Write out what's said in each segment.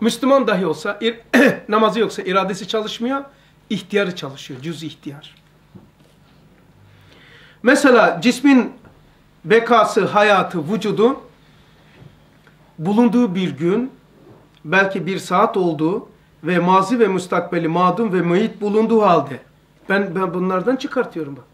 Müslüman dahi olsa namazı yoksa iradesi çalışmıyor, ihtiyarı çalışıyor, cüz ihtiyar. Mesela cismin bekası, hayatı, vücudu bulunduğu bir gün, belki bir saat olduğu ve mazi ve müstakbeli madum ve mühit bulunduğu halde ben, ben bunlardan çıkartıyorum bak.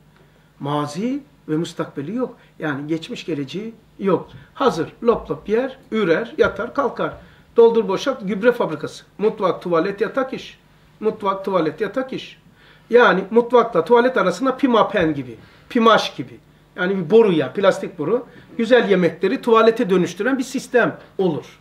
Mazi ve müstakbeli yok. Yani geçmiş geleceği yok. Hazır. Lop lop yer, ürer, yatar, kalkar. Doldur boşalt, gübre fabrikası. Mutfak, tuvalet, yatak iş. Mutfak, tuvalet, yatak iş. Yani mutfakla tuvalet arasında pimapen gibi. Pimaş gibi. Yani bir boru ya, plastik boru. Güzel yemekleri tuvalete dönüştüren bir sistem olur.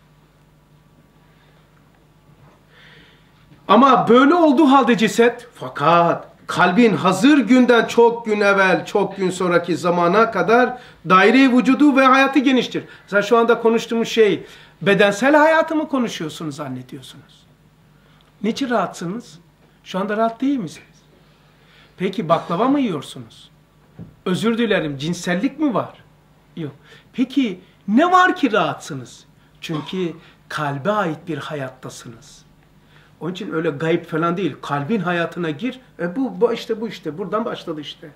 Ama böyle olduğu halde ceset fakat kalbin hazır günden çok gün evvel, çok gün sonraki zamana kadar daire vücudu ve hayatı geniştir. Mesela şu anda konuştuğumuz şey bedensel hayatı mı konuşuyorsunuz zannediyorsunuz? Niçin rahatsınız? Şu anda rahat değil misiniz? Peki baklava mı yiyorsunuz? Özür dilerim cinsellik mi var? Yok. Peki ne var ki rahatsınız? Çünkü kalbe ait bir hayattasınız. Onun için öyle gayip falan değil. Kalbin hayatına gir. E bu, bu işte bu işte. Buradan başladı işte.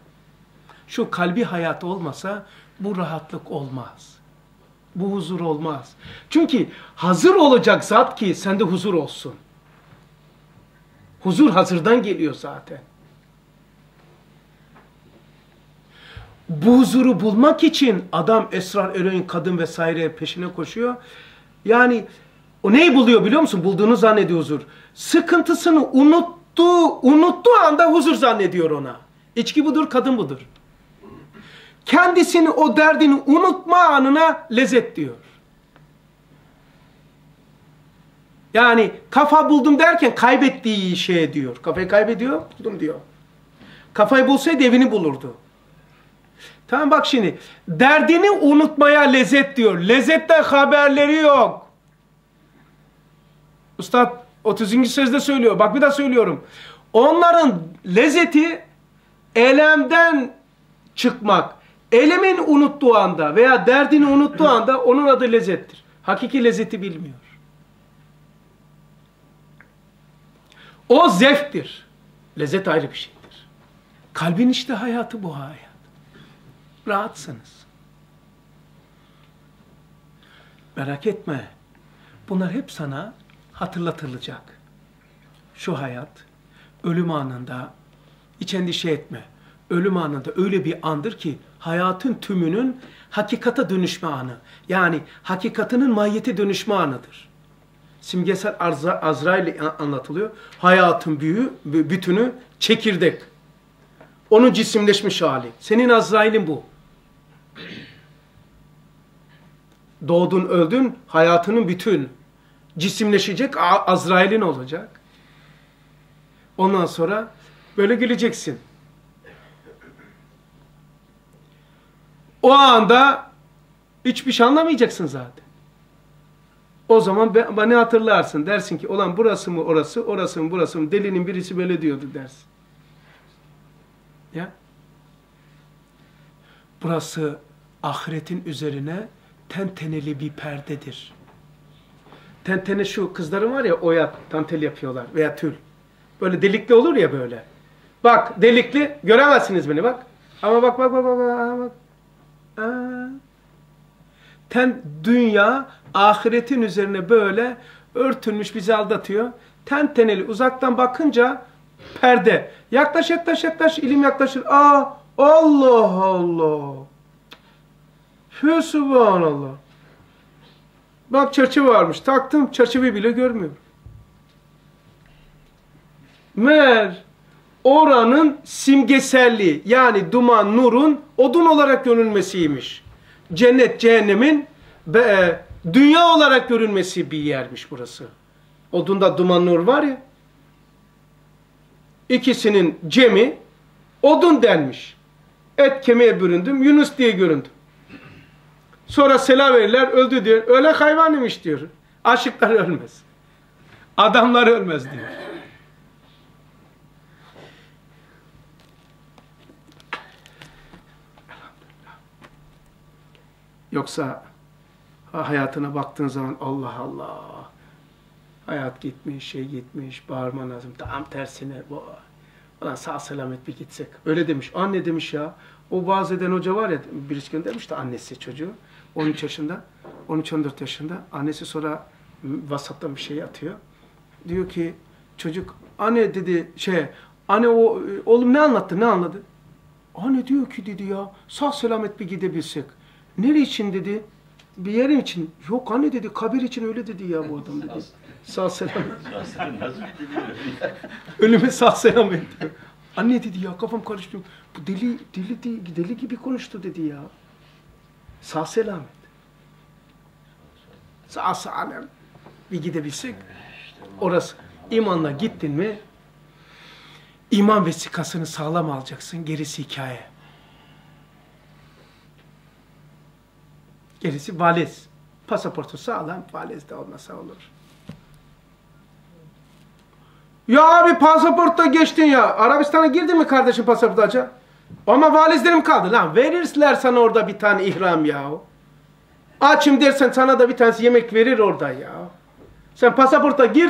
Şu kalbi hayat olmasa bu rahatlık olmaz. Bu huzur olmaz. Çünkü hazır olacak zat ki sende huzur olsun. Huzur hazırdan geliyor zaten. Bu huzuru bulmak için adam esrar, eroin, kadın vesaire peşine koşuyor. Yani o neyi buluyor biliyor musun? Bulduğunu zannediyor huzur. Sıkıntısını unuttuğu, unuttuğu anda huzur zannediyor ona. İçki budur, kadın budur. Kendisini o derdini unutma anına lezzet diyor. Yani kafa buldum derken kaybettiği şey diyor. Kafayı kaybediyor, buldum diyor. Kafayı bulsaydı evini bulurdu. Tamam bak şimdi. Derdini unutmaya lezzet diyor. Lezzetten haberleri yok. Ustad 30. sözde söylüyor. Bak bir daha söylüyorum. Onların lezzeti elemden çıkmak. Elemin unuttuğu anda veya derdini unuttuğu anda onun adı lezzettir. Hakiki lezzeti bilmiyor. O zevktir. Lezzet ayrı bir şeydir. Kalbin işte hayatı bu hayat. Rahatsınız. Merak etme. Bunlar hep sana hatırlatılacak. Şu hayat ölüm anında hiç endişe etme. Ölüm anında öyle bir andır ki hayatın tümünün hakikata dönüşme anı. Yani hakikatinin mahiyete dönüşme anıdır. Simgesel Azrail anlatılıyor. Hayatın büyü, bütünü çekirdek. Onun cisimleşmiş hali. Senin Azrail'in bu. Doğdun öldün hayatının bütün cisimleşecek Azrail'in olacak. Ondan sonra böyle güleceksin. O anda hiçbir şey anlamayacaksın zaten. O zaman beni hatırlarsın. Dersin ki olan burası mı orası, orası mı burası mı? Delinin birisi böyle diyordu dersin. Ya. Burası ahiretin üzerine tenteneli bir perdedir. Tentene şu kızların var ya oya tantel yapıyorlar veya tül. Böyle delikli olur ya böyle. Bak delikli göremezsiniz beni bak. Ama bak bak bak bak bak. Aa. Ten dünya ahiretin üzerine böyle örtülmüş bizi aldatıyor. Tenteneli uzaktan bakınca perde. Yaklaş yaklaş yaklaş ilim yaklaşır. Aa Allah Allah. Subhanallah. Bak çerçeve varmış. Taktım çerçeveyi bile görmüyorum. Mer oranın simgeselliği yani duman nurun odun olarak görünmesiymiş. Cennet cehennemin be, dünya olarak görünmesi bir yermiş burası. Odunda duman nur var ya. İkisinin cemi odun denmiş. Et kemiğe büründüm Yunus diye göründüm. Sonra selam verirler öldü diyor. Öyle hayvan imiş diyor. Aşıklar ölmez. Adamlar ölmez diyor. Yoksa hayatına baktığın zaman Allah Allah. Hayat gitmiş, şey gitmiş, bağırman lazım. Tam tersine. Ulan sağ selamet bir gitsek. Öyle demiş. Anne demiş ya. O vaaz eden hoca var ya birisi göndermiş de annesi çocuğu. 13 yaşında, 13-14 yaşında. Annesi sonra WhatsApp'tan bir şey atıyor. Diyor ki çocuk anne dedi şey anne o oğlum ne anlattı ne anladı? Anne diyor ki dedi ya sağ selamet bir gidebilsek. Nere için dedi? Bir yerin için. Yok anne dedi kabir için öyle dedi ya bu adam dedi. Sağ selamet. Ölüme sağ selamet diyor. Anne dedi ya kafam karıştı. Bu deli deli deli, deli gibi konuştu dedi ya. Sağ selamet. Sağ salim. Bir gidebilsek. Orası. İmanla gittin mi iman vesikasını sağlam alacaksın. Gerisi hikaye. Gerisi valiz. Pasaportu sağlam, valiz de olmasa olur. Ya abi pasaportta geçtin ya. Arabistan'a girdin mi kardeşim pasaportu aça? Ama valizlerim kaldı lan. Verirler sana orada bir tane ihram ya. Açım dersen sana da bir tanesi yemek verir orada ya. Sen pasaporta gir.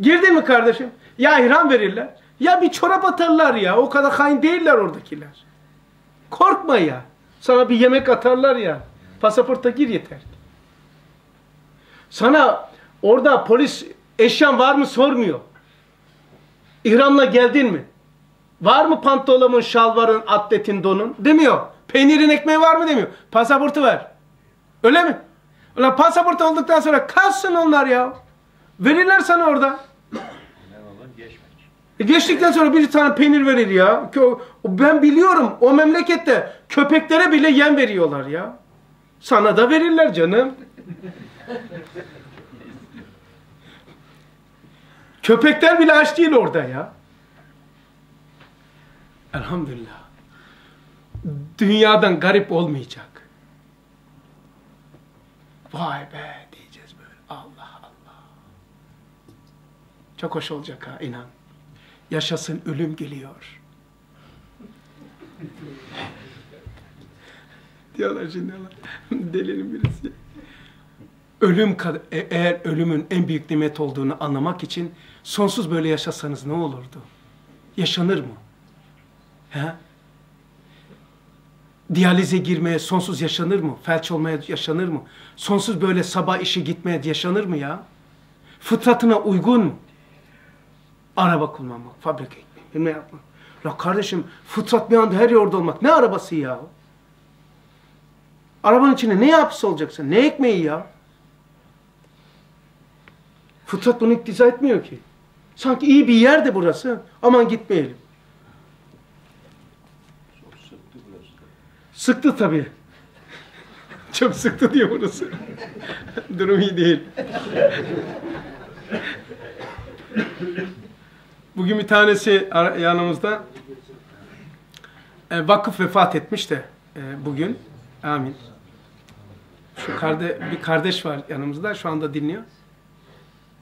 Girdin mi kardeşim? Ya ihram verirler. Ya bir çorap atarlar ya. O kadar hain değiller oradakiler. Korkma ya. Sana bir yemek atarlar ya. Pasaporta gir yeter. Sana orada polis eşyan var mı sormuyor. İhramla geldin mi? Var mı pantolonun, şalvarın, atletin, donun? Demiyor. Peynirin ekmeği var mı demiyor. Pasaportu ver. Öyle mi? Ulan pasaport olduktan sonra kalsın onlar ya. Verirler sana orada. E geçtikten sonra bir tane peynir verir ya. Ben biliyorum o memlekette köpeklere bile yem veriyorlar ya. Sana da verirler canım. Köpekler bile aç değil orada ya. Elhamdülillah. Dünyadan garip olmayacak. Vay be diyeceğiz böyle. Allah Allah. Çok hoş olacak ha inan. Yaşasın ölüm geliyor. Diyorlar şimdi Allah. Delinin birisi. Ölüm e- eğer ölümün en büyük nimet olduğunu anlamak için sonsuz böyle yaşasanız ne olurdu? Yaşanır mı? He? Diyalize girmeye sonsuz yaşanır mı? Felç olmaya yaşanır mı? Sonsuz böyle sabah işe gitmeye yaşanır mı ya? Fıtratına uygun mu? Araba kullanmak, fabrika ekmek, bilmem yapmak. La kardeşim fıtrat bir anda her yerde olmak. Ne arabası ya? Arabanın içine ne yapısı olacaksın? Ne ekmeği ya? Fıtrat bunu iktiza etmiyor ki. Sanki iyi bir yerde burası. Aman gitmeyelim. Çok sıktı burası. Sıktı tabii. Çok sıktı diyor burası. Durum iyi değil. Bugün bir tanesi yanımızda e, vakıf vefat etmiş de e, bugün. Amin. Şu karde, bir kardeş var yanımızda şu anda dinliyor.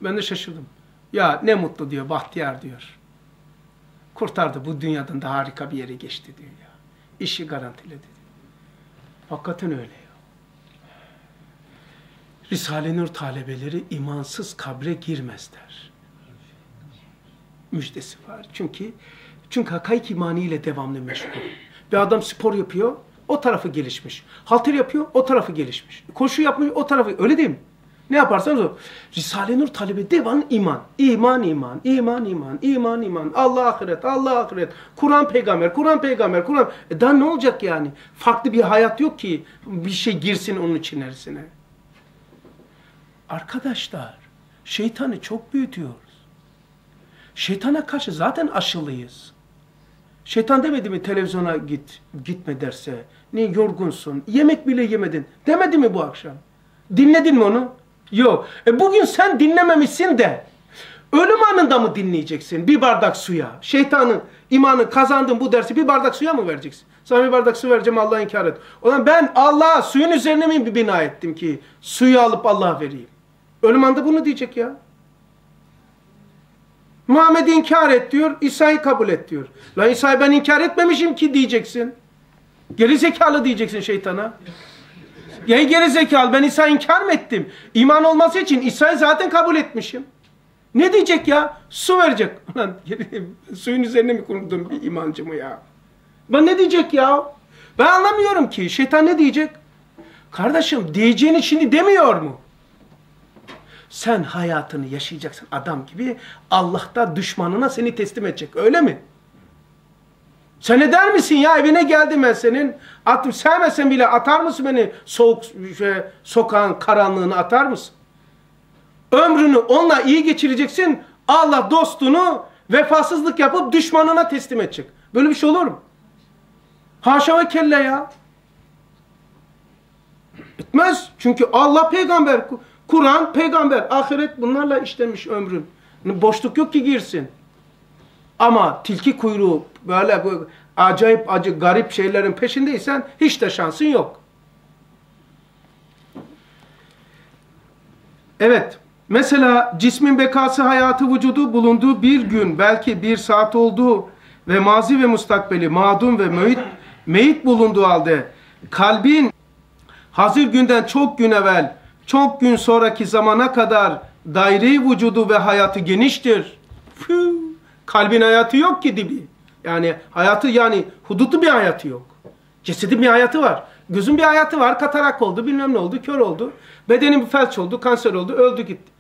Ben de şaşırdım. Ya ne mutlu diyor, bahtiyar diyor. Kurtardı bu dünyadan da harika bir yere geçti diyor ya. İşi garantiledi. Hakikaten öyle ya. Risale-i Nur talebeleri imansız kabre girmezler. Müjdesi var. Çünkü çünkü hakaik imaniyle devamlı meşgul. Bir adam spor yapıyor, o tarafı gelişmiş. Halter yapıyor, o tarafı gelişmiş. Koşu yapmıyor, o tarafı. Öyle değil mi? Ne yaparsanız o. Risale-i Nur talebi devamlı iman. İman, iman, iman, iman, iman, iman. Allah ahiret, Allah ahiret. Kur'an peygamber, Kur'an peygamber, Kur'an. E daha ne olacak yani? Farklı bir hayat yok ki bir şey girsin onun içerisine. Arkadaşlar, şeytanı çok büyütüyoruz. Şeytana karşı zaten aşılıyız. Şeytan demedi mi televizyona git, gitme derse, ne yorgunsun, yemek bile yemedin demedi mi bu akşam? Dinledin mi onu? Yok. E bugün sen dinlememişsin de ölüm anında mı dinleyeceksin bir bardak suya? Şeytanın imanı kazandın bu dersi bir bardak suya mı vereceksin? Sana bir bardak su vereceğim Allah'a inkar et. O zaman ben Allah'a suyun üzerine mi bir bina ettim ki suyu alıp Allah'a vereyim? Ölüm anında bunu diyecek ya. Muhammed'i inkar et diyor, İsa'yı kabul et diyor. Lan İsa'yı ben inkar etmemişim ki diyeceksin. Geri zekalı diyeceksin şeytana. Ya geri zekalı ben İsa'yı inkar mı ettim? İman olması için İsa'yı zaten kabul etmişim. Ne diyecek ya? Su verecek. Ulan suyun üzerine mi kurdun bir imancı mı ya? Ben ne diyecek ya? Ben anlamıyorum ki. Şeytan ne diyecek? Kardeşim diyeceğini şimdi demiyor mu? Sen hayatını yaşayacaksın adam gibi. Allah da düşmanına seni teslim edecek. Öyle mi? Sen ne der misin ya evine geldim ben senin. Attım sevmesen bile atar mısın beni soğuk şey, sokağın karanlığına atar mısın? Ömrünü onunla iyi geçireceksin. Allah dostunu vefasızlık yapıp düşmanına teslim edecek. Böyle bir şey olur mu? Haşa ve kelle ya. Etmez. Çünkü Allah peygamber, Kur'an peygamber, ahiret bunlarla işlemiş ömrün. Boşluk yok ki girsin. Ama tilki kuyruğu böyle acayip acı garip şeylerin peşindeysen hiç de şansın yok. Evet. Mesela cismin bekası hayatı vücudu bulunduğu bir gün belki bir saat olduğu ve mazi ve mustakbeli madum ve meyit, meyit bulunduğu halde kalbin hazır günden çok gün evvel çok gün sonraki zamana kadar daire vücudu ve hayatı geniştir. Püh, kalbin hayatı yok ki dibi. Yani hayatı yani hudutu bir hayatı yok. Cesedin bir hayatı var. Gözün bir hayatı var. Katarak oldu, bilmem ne oldu, kör oldu. Bedenin bir felç oldu, kanser oldu, öldü gitti.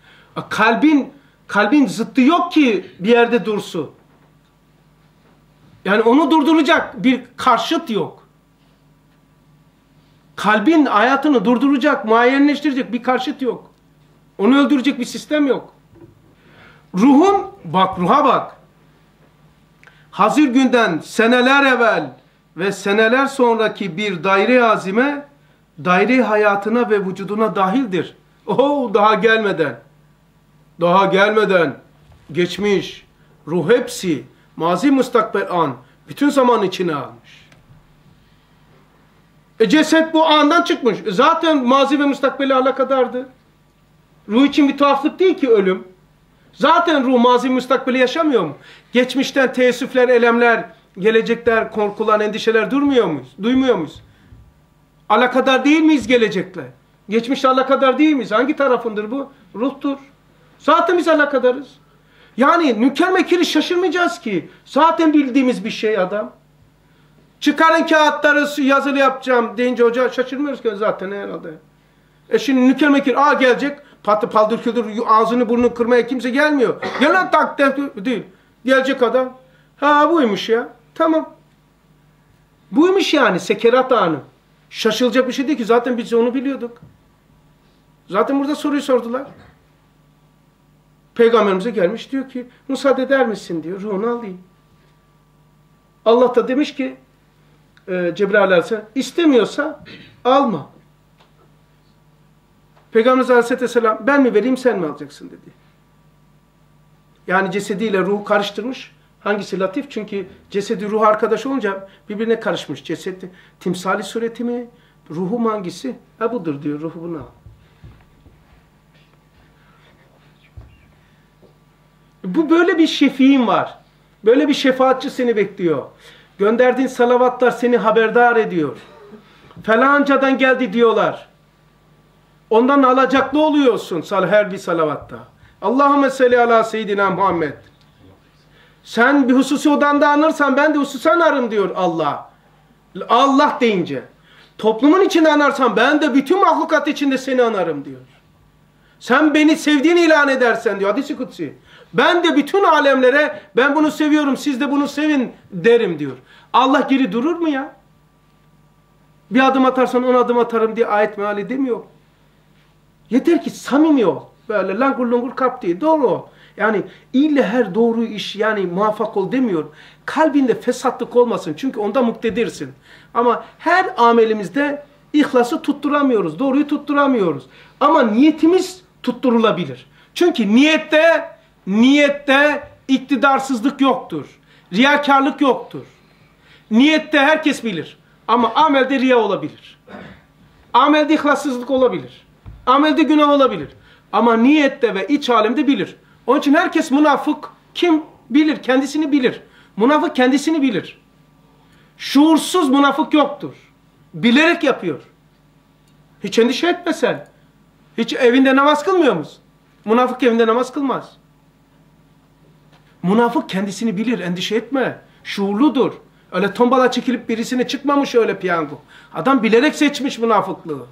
Kalbin kalbin zıttı yok ki bir yerde dursun. Yani onu durduracak bir karşıt yok. Kalbin hayatını durduracak, muayenleştirecek bir karşıt yok. Onu öldürecek bir sistem yok. Ruhun, bak ruha bak. Hazır günden seneler evvel ve seneler sonraki bir daire azime, daire hayatına ve vücuduna dahildir. Oh daha gelmeden, daha gelmeden geçmiş, ruh hepsi, mazi mustakbel an, bütün zaman içine almış. E ceset bu andan çıkmış. E zaten mazi ve mustakbeli alakadardı. Ruh için bir tuhaflık değil ki ölüm. Zaten ruh mazi müstakbeli yaşamıyor mu? Geçmişten teessüfler, elemler, gelecekler, korkular, endişeler durmuyor muyuz? Duymuyor muyuz? Alakadar değil miyiz gelecekle? Geçmişle alakadar değil miyiz? Hangi tarafındır bu? Ruhtur. Zaten biz alakadarız. Yani nüker mekiri şaşırmayacağız ki. Zaten bildiğimiz bir şey adam. Çıkarın kağıtları yazılı yapacağım deyince hoca şaşırmıyoruz ki zaten herhalde. E şimdi nüker mekir aa gelecek patı paldır küldür ağzını burnunu kırmaya kimse gelmiyor. Gel lan tak değil. Gelecek adam. Ha buymuş ya. Tamam. Buymuş yani sekerat anı. Şaşılacak bir şey değil ki zaten biz onu biliyorduk. Zaten burada soruyu sordular. Peygamberimize gelmiş diyor ki müsaade eder misin diyor ruhunu alayım. Allah da demiş ki e, Cebrail Aleyhisselam istemiyorsa alma. Peygamberimiz Aleyhisselam ben mi vereyim sen mi alacaksın dedi. Yani cesediyle ruhu karıştırmış. Hangisi latif? Çünkü cesedi ruh arkadaş olunca birbirine karışmış. Cesedi timsali sureti mi? Ruhu mu hangisi? Ha budur diyor. Ruhu bunu al. Bu böyle bir şefiğin var. Böyle bir şefaatçi seni bekliyor. Gönderdiğin salavatlar seni haberdar ediyor. Falancadan geldi diyorlar. Ondan alacaklı oluyorsun her bir salavatta. Allahümme salli ala seyyidina Muhammed. Sen bir hususi odanda anırsan ben de hususi anarım diyor Allah. Allah deyince. Toplumun içinde anarsan ben de bütün mahlukat içinde seni anarım diyor. Sen beni sevdiğini ilan edersen diyor hadisi kutsi. Ben de bütün alemlere ben bunu seviyorum siz de bunu sevin derim diyor. Allah geri durur mu ya? Bir adım atarsan on adım atarım diye ayet meali demiyor. Yeter ki samimi ol. Böyle langur lungur kap değil. Doğru ol. Yani ille her doğru iş yani muvaffak ol demiyor. Kalbinde fesatlık olmasın. Çünkü onda muktedirsin. Ama her amelimizde ihlası tutturamıyoruz. Doğruyu tutturamıyoruz. Ama niyetimiz tutturulabilir. Çünkü niyette niyette iktidarsızlık yoktur. Riyakarlık yoktur. Niyette herkes bilir. Ama amelde riya olabilir. Amelde ihlassızlık olabilir. Amelde günah olabilir. Ama niyette ve iç alemde bilir. Onun için herkes münafık kim bilir? Kendisini bilir. Münafık kendisini bilir. Şuursuz münafık yoktur. Bilerek yapıyor. Hiç endişe etme sen. Hiç evinde namaz kılmıyor musun? Münafık evinde namaz kılmaz. Münafık kendisini bilir, endişe etme. Şuurludur. Öyle tombala çekilip birisine çıkmamış öyle piyango. Adam bilerek seçmiş münafıklığı.